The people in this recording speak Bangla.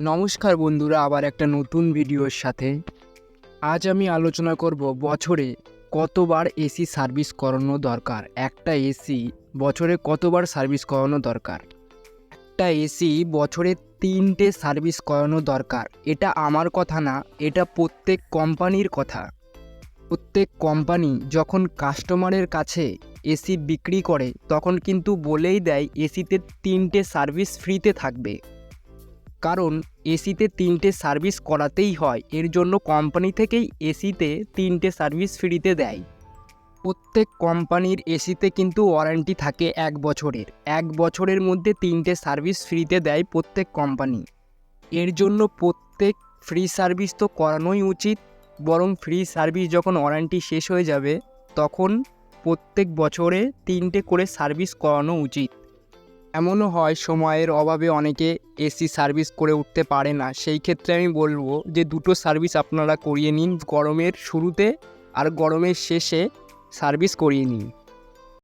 নমস্কার বন্ধুরা, আবার একটা নতুন ভিডিওর সাথে। আজ আমি আলোচনা করব বছরে কতবার এসি সার্ভিস করানো দরকার। একটা এসি বছরে কতবার সার্ভিস করানো দরকার? একটা এসি বছরে তিনটে সার্ভিস করানো দরকার। এটা আমার কথা না, এটা প্রত্যেক কোম্পানির কথা। প্রত্যেক কোম্পানি যখন কাস্টমারের কাছে এসি বিক্রি করে, তখন কিন্তু বলেই দেয়, এসিতে তিনটে সার্ভিস ফ্রিতে থাকবে। কারণ এসিতে তিনটে সার্ভিস করাতেই হয়। এর জন্য কোম্পানি থেকেই এসিতে তিনটে সার্ভিস ফ্রিতে দেয়। প্রত্যেক কোম্পানির এসিতে কিন্তু ওয়ারেন্টি থাকে এক বছরের। এক বছরের মধ্যে তিনটে সার্ভিস ফ্রিতে দেয় প্রত্যেক কোম্পানি। এর জন্য প্রত্যেক ফ্রি সার্ভিস তো করানোই উচিত। বরং ফ্রি সার্ভিস যখন ওয়ারেন্টি শেষ হয়ে যাবে, তখন প্রত্যেক বছরে তিনটে করে সার্ভিস করানো উচিত। এমনও হয় সময়ের অভাবে অনেকে এসি সার্ভিস করে উঠতে পারে না। সেই ক্ষেত্রে আমি বলব যে দুটো সার্ভিস আপনারা করিয়ে নিন গরমের শুরুতে আর গরমের শেষে সার্ভিস করিয়ে নিন।